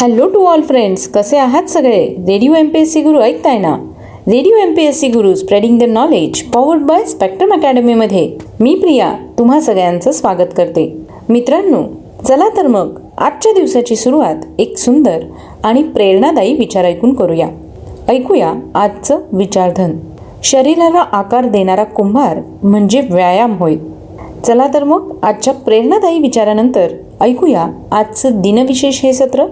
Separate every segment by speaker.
Speaker 1: Hello to all friends कसे आहात सगळे? Radio M P S C Guru ऐकताय ना? Radio M P S C Guru spreading the knowledge powered by Spectrum अकॅडमीमध्ये मी प्रिया तुम्हा सगळ्यांचं स्वागत करते. मित्रांनो चला तर मग आजच्या दिवसाची सुरुवात एक सुंदर आणि प्रेरणादायी विचार ऐकून करूया. ऐकूया आजचं विचारधन. शरीराला आकार देणारा कुंभार म्हणजे व्यायाम होय. चला तर मग आजच्या प्रेरणादायी विचारानंतर ऐकूया आजचं दिनविशेष हे सत्र.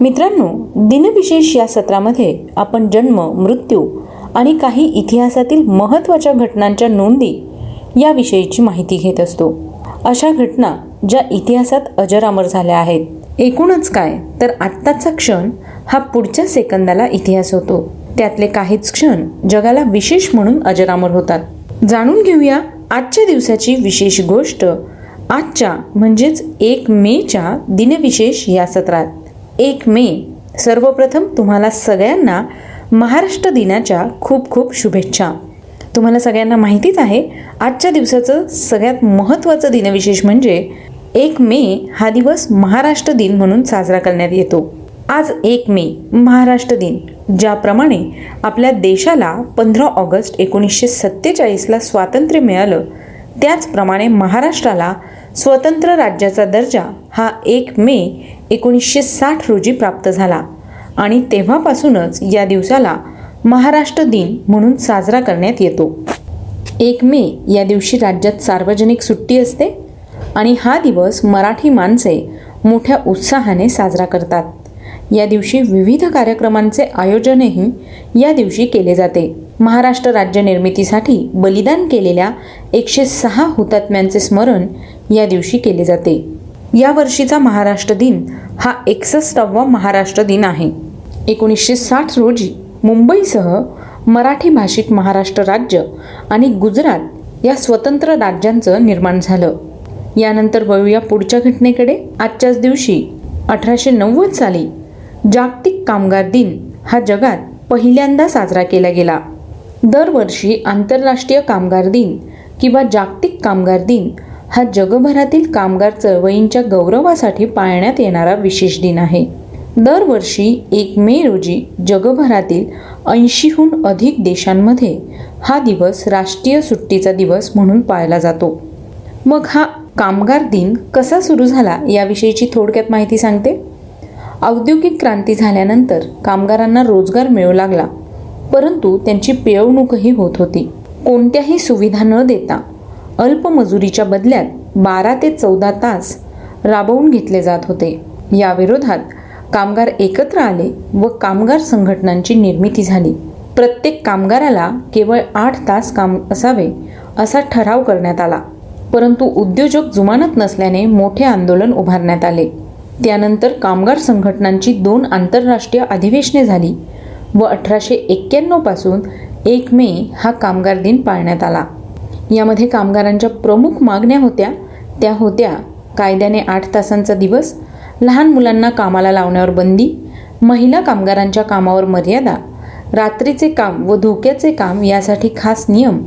Speaker 1: मित्रांनो दिनविशेष या सत्रामध्ये आपण जन्म मृत्यू आणि काही इतिहासातील महत्त्वाच्या घटनांच्या नोंदी याविषयीची माहिती घेत असतो. अशा घटना ज्या इतिहासात अजरामर झाल्या आहेत. एकूणच काय? तर आत्ताचा क्षण हा पुढच्या सेकंदाला इतिहास होतो. त्यातले काहीच क्षण जगाला विशेष म्हणून अजरामर होतात. जाणून घेऊया आजच्या दिवसाची विशेष गोष्ट. आजच्या म्हणजेच एक मेच्या दिनविशेष या सत्रात. एक मे. सर्वप्रथम तुम्हाला सगळ्यांना महाराष्ट्र दिनाच्या खूप खूप शुभेच्छा. तुम्हाला सगळ्यांना माहितीच आहे आजच्या दिवसाचं सगळ्यात महत्त्वाचं दिनविशेष म्हणजे एक मे हा दिवस महाराष्ट्र दिन म्हणून साजरा करण्यात येतो. आज एक मे महाराष्ट्र दिन ज्याप्रमाणे आपल्या देशाला पंधरा ऑगस्ट एकोणीसशे सत्तेचाळीसला स्वातंत्र्य मिळालं त्याचप्रमाणे महाराष्ट्राला स्वतंत्र राज्याचा दर्जा हा एक मे एकोणीसशे साठ रोजी प्राप्त झाला. आणि तेव्हापासूनच या दिवसाला महाराष्ट्र दिन म्हणून साजरा करण्यात येतो. एक मे या दिवशी राज्यात सार्वजनिक सुट्टी असते आणि हा दिवस मराठी माणसे मोठ्या उत्साहाने साजरा करतात. या दिवशी विविध कार्यक्रमांचे आयोजनही या दिवशी केले जाते. महाराष्ट्र राज्य निर्मितीसाठी बलिदान केलेल्या एकशे सहा हुतात्म्यांचे स्मरण या दिवशी केले जाते. या वर्षीचा महाराष्ट्र दिन हा एकसष्टावा महाराष्ट्र दिन आहे. एकोणीसशे साठ रोजी मुंबईसह मराठी भाषिक महाराष्ट्र राज्य आणि गुजरात या स्वतंत्र राज्यांचं निर्माण झालं. यानंतर वळूया पुढच्या घटनेकडे. आजच्याच दिवशी अठराशे नव्वद साली जागतिक कामगार दिन हा जगात पहिल्यांदा साजरा केला गेला. दरवर्षी आंतरराष्ट्रीय कामगार दिन किंवा जागतिक कामगार दिन हा जगभरातील कामगार चळवळींच्या गौरवासाठी पाळण्यात येणारा विशेष दिन आहे. दरवर्षी एक मे रोजी जगभरातील ऐंशीहून अधिक देशांमध्ये हा दिवस राष्ट्रीय सुट्टीचा दिवस म्हणून पाळला जातो. मग हा कामगार दिन कसा सुरू झाला याविषयीची थोडक्यात माहिती सांगते. औद्योगिक क्रांती झाल्यानंतर कामगारांना रोजगार मिळू लागला परंतु त्यांची पिळवणूकही होत होती. कोणत्याही सुविधा न देता अल्प मजुरीच्या बदल्यात बारा ते चौदा तास राबवून घेतले जात होते. याविरोधात कामगार एकत्र आले व कामगार संघटनांची निर्मिती झाली. प्रत्येक कामगाराला केवळ आठ तास काम असावे असा ठराव करण्यात आला. परंतु उद्योजक जुमानत नसल्याने मोठे आंदोलन उभारण्यात आले. त्यानंतर कामगार संघटनांची दोन आंतरराष्ट्रीय अधिवेशने झाली व अठराशे एक्क्याण्णवपासून एक मे हा कामगार दिन पाळण्यात आला. यामध्ये कामगारांच्या प्रमुख मागण्या होत्या. त्या होत्या कायद्याने आठ तासांचा दिवस लहान मुलांना कामाला लावण्यावर बंदी महिला कामगारांच्या कामावर मर्यादा रात्रीचे काम व धोक्याचे काम यासाठी खास नियम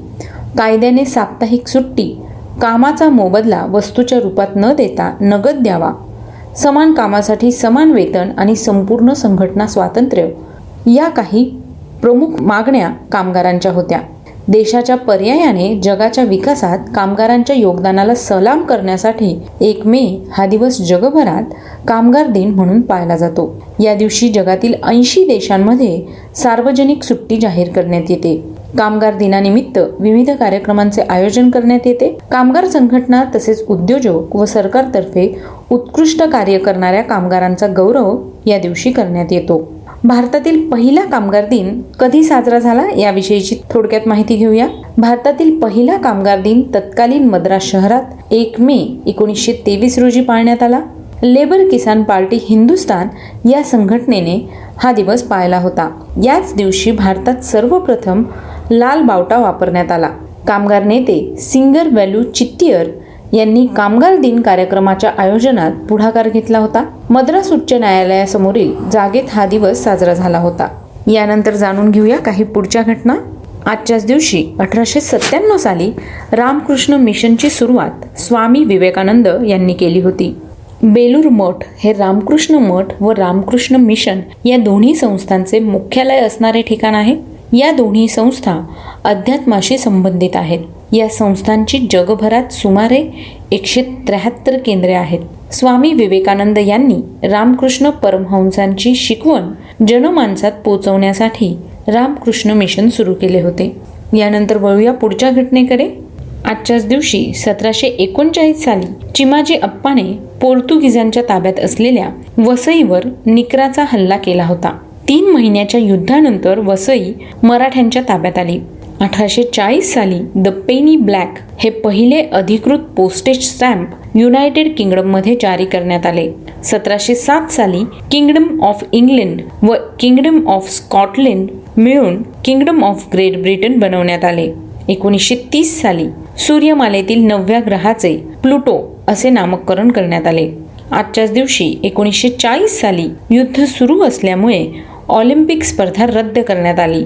Speaker 1: कायद्याने साप्ताहिक सुट्टी कामाचा मोबदला वस्तूच्या रूपात न देता नगद द्यावा समान कामासाठी समान वेतन आणि संपूर्ण संघटना स्वातंत्र्य या काही प्रमुख मागण्या कामगारांच्या होत्या. देशाच्या पर्यायाने जगाच्या विकासात कामगारांच्या योगदानाला सलाम करण्यासाठी एक मे हा दिवस जगभरात कामगार दिन म्हणून पाळला जातो. या दिवशी जगातील ऐंशी देशांमध्ये सार्वजनिक सुट्टी जाहीर करण्यात येते. कामगार दिनानिमित्त विविध कार्यक्रमांचे आयोजन करण्यात येते. कामगार संघटना तसेच उद्योजक व सरकारतर्फे उत्कृष्ट कार्य करणाऱ्या कामगारांचा गौरव या दिवशी करण्यात येतो. भारतातील पहिला कामगार दिन कधी साजरा झाला याविषयीची थोडक्यात माहिती घेऊया. भारतातील पहिला कामगार दिन तत्कालीन मद्रास शहरात एक मे एकोणीसशे तेवीस रोजी पाळण्यात आला. लेबर किसान पार्टी हिंदुस्तान या संघटनेने हा दिवस पाळला होता. याच दिवशी भारतात सर्वप्रथम लाल बावटा वापरण्यात आला. कामगार नेते सिंगर व्हॅल्यू चित्तियर यांनी कामगार दिन कार्यक्रमाच्या आयोजनात पुढाकार घेतला होता. मद्रास उच्च न्यायालयासमोरील जागेत हा दिवस साजरा झाला होता. यानंतर जाणून घेऊया काही पुढच्या घटना. आजच्याच दिवशी अठराशे सत्त्याण्णव साली रामकृष्ण मिशनची सुरुवात स्वामी विवेकानंद यांनी केली होती. बेलूर मठ हे रामकृष्ण मठ व रामकृष्ण मिशन या दोन्ही संस्थांचे मुख्यालय असणारे ठिकाण आहे. या दोन्ही संस्था अध्यात्माशी संबंधित आहेत. या संस्थांची जगभरात सुमारे एकशे त्र्याहत्तर केंद्रे आहेत. स्वामी विवेकानंद यांनी रामकृष्ण परमहंसांची शिकवण जनमानसात पोचवण्यासाठी रामकृष्ण मिशन सुरू केले होते. यानंतर वळूया पुढच्या घटनेकडे. आजच्याच दिवशी सतराशे एकोणचाळीस साली चिमाजी अप्पाने पोर्तुगीजांच्या ताब्यात असलेल्या वसईवर निकराचा हल्ला केला होता. तीन महिन्याच्या युद्धानंतर वसई मराठ्यांच्या ताब्यात आली. अठराशे चाळीस साली द पेनी ब्लॅक हे पहिले अधिकृत पोस्टेज स्टॅम्प युनायटेड किंगडममध्ये जारी करण्यात आले. सतराशे सात साली किंगडम ऑफ इंग्लंड व किंगडम ऑफ स्कॉटलंड मिळून किंगडम ऑफ ग्रेट ब्रिटन बनवण्यात आले. एकोणीसशे तीस साली सूर्यमालेतील नवव्या ग्रहाचे प्लुटो असे नामकरण करण्यात आले. आजच्याच दिवशी एकोणीसशे चाळीस साली युद्ध सुरू असल्यामुळे ऑलिम्पिक स्पर्धा रद्द करण्यात आली.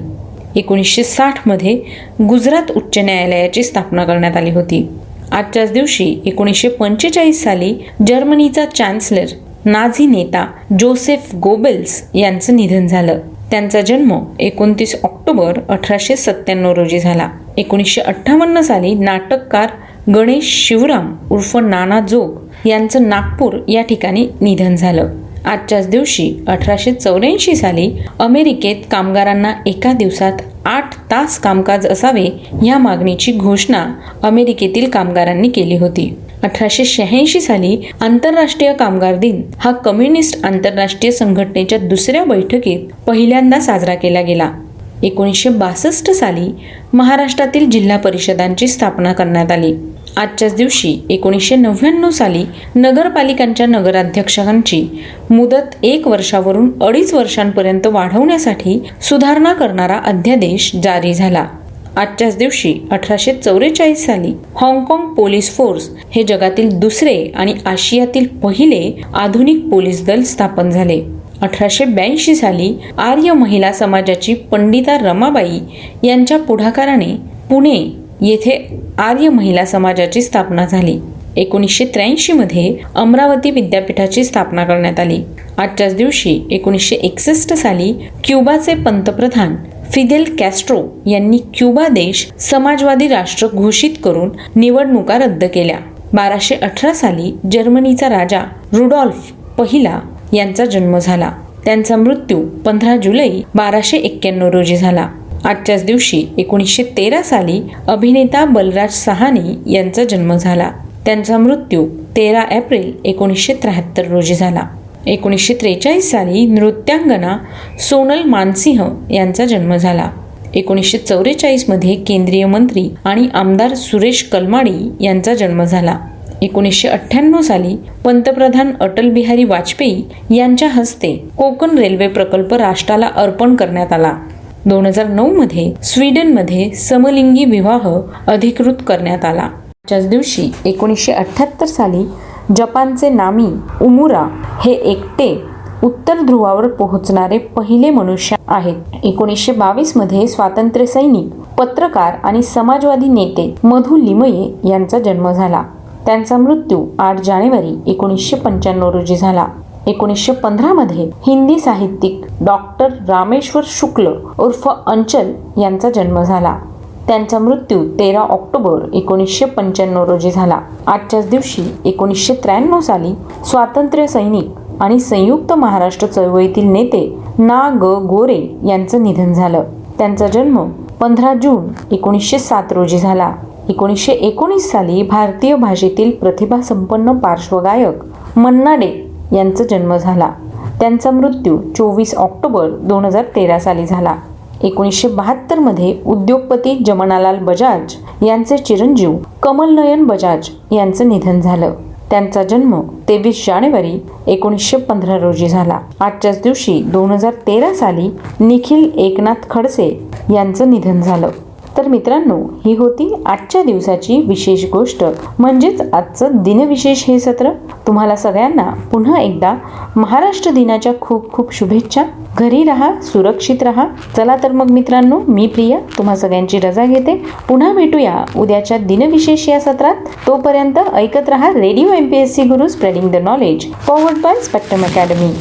Speaker 1: एकोणीसशे साठमध्ये गुजरात उच्च न्यायालयाची स्थापना करण्यात आली होती. आजच्याच दिवशी एकोणीसशे पंचेचाळीस साली जर्मनीचा चान्सलर नाझी नेता जोसेफ गोबेल्स यांचं निधन झालं. त्यांचा जन्म एकोणतीस ऑक्टोबर अठराशे सत्त्याण्णव रोजी झाला. एकोणीसशे अठ्ठावन्न साली नाटककार गणेश शिवराम उर्फ नाना जोग यांचं नागपूर या ठिकाणी निधन झालं. आजच्याच दिवशी अठराशे चौऱ्याऐंशी साली अमेरिकेत कामगारांना एका दिवसात आठ तास कामकाज असावे या मागणीची घोषणा अमेरिकेतील कामगारांनी केली होती. अठराशे शहाऐंशी साली आंतरराष्ट्रीय कामगार दिन हा कम्युनिस्ट आंतरराष्ट्रीय संघटनेच्या दुसऱ्या बैठकीत पहिल्यांदा साजरा केला गेला. एकोणीसशे बासष्ट साली महाराष्ट्रातील जिल्हा परिषदांची स्थापना करण्यात आली. आजच्याच दिवशी एकोणीसशे नव्याण्णव साली नगरपालिकांच्या नगराध्यक्षांची मुदत एक वर्षावरून अडीच वर्षांपर्यंत वाढवण्यासाठी सुधारणा करणारा अध्यादेश जारी झाला. आजच्याच दिवशी अठराशे चौवेचाळीस साली हाँगकाँग पोलीस फोर्स हे जगातील दुसरे आणि आशियातील पहिले आधुनिक पोलीस दल स्थापन झाले. अठराशे ब्याऐंशी साली आर्य महिला समाजाची पंडिता रमाबाई यांच्या पुढाकाराने पुणे येथे आर्य महिला समाजाची स्थापना झाली. एकोणीसशे त्र्याऐंशीमध्ये अमरावती विद्यापीठाची स्थापना करण्यात आली. आजच्याच दिवशी एकोणीसशे एकसष्ट साली क्युबाचे पंतप्रधान फिदेल कॅस्ट्रो यांनी क्युबा देश समाजवादी राष्ट्र घोषित करून निवडणुका रद्द केल्या. बाराशे अठरा साली जर्मनीचा राजा रुडॉल्फ पहिला यांचा जन्म झाला. त्यांचा मृत्यू पंधरा जुलै बाराशे एक्क्याण्णव रोजी झाला. आजच्याच दिवशी एकोणीसशे तेरा साली अभिनेता बलराज सहानी यांचा जन्म झाला. त्यांचा मृत्यू तेरा एप्रिल एकोणीसशे त्र्याहत्तर रोजी झाला. एकोणीसशे त्रेचाळीस साली नृत्यांगना सोनल मानसिंह यांचा जन्म झाला. एकोणीसशे चौवेचाळीसमध्ये केंद्रीय मंत्री आणि आमदार सुरेश कलमाडी यांचा जन्म झाला. एकोणीसशे अठ्ठ्याण्णव साली पंतप्रधान अटल बिहारी वाजपेयी यांच्या हस्ते कोकण रेल्वे प्रकल्प राष्ट्राला अर्पण करण्यात आला. दोन हजार नऊ मध्ये स्वीडनमध्ये समलिंगी विवाह अधिकृत करण्यात आला. त्याच दिवशी एकोणीसशे अठ्ठ्याहत्तर साली जपानचे नामी उमुरा हे एकटे उत्तर ध्रुवावर पोहोचणारे पहिले मनुष्य आहेत. एकोणीसशे बावीसमध्ये स्वातंत्र्य सैनिक पत्रकार आणि समाजवादी नेते मधु लिमये यांचा जन्म झाला. त्यांचा मृत्यू आठ जानेवारी एकोणीसशे पंच्याण्णव रोजी झाला. एकोणीसशे पंधरामध्ये हिंदी साहित्यिक डॉक्टर रामेश्वर शुक्ल उर्फ अंचल यांचा जन्म झाला. त्यांचा मृत्यू तेरा ऑक्टोबर एकोणीसशे पंच्याण्णव रोजी झाला. आजच्याच दिवशी एकोणीसशे त्र्याण्णव साली स्वातंत्र्य सैनिक आणि संयुक्त महाराष्ट्र चळवळीतील नेते ना ग गोरे यांचं निधन झालं. त्यांचा जन्म पंधरा जून एकोणीसशे सात रोजी झाला. एकोणीसशे एकोणीस साली भारतीय भाषेतील प्रतिभासंपन्न पार्श्वगायक मन्ना डे यांचा जन्म झाला. त्यांचा मृत्यू चोवीस ऑक्टोबर दोन हजार तेरा साली झाला. एकोणीसशे बहात्तरमध्ये उद्योगपती जमनालाल बजाज यांचे चिरंजीव कमलनयन बजाज यांचं निधन झालं. त्यांचा जन्म तेवीस जानेवारी एकोणीसशे पंधरा रोजी झाला. आजच्याच दिवशी दोन हजार तेरा साली निखिल एकनाथ खडसे यांचं निधन झालं. तर मित्रांनो ही होती आजच्या दिवसाची विशेष गोष्ट. म्हणजेच आजचं दिनविशेष हे सत्र. तुम्हाला सगळ्यांना पुन्हा एकदा महाराष्ट्र दिनाच्या खूप खूप शुभेच्छा. घरी राहा सुरक्षित राहा. चला तर मग मित्रांनो मी प्रिया तुम्हा सगळ्यांची रजा घेते. पुन्हा भेटूया उद्याच्या दिनविशेष या सत्रात. तोपर्यंत ऐकत राहा radio M P S C Guru spreading the knowledge powered by spectrum academy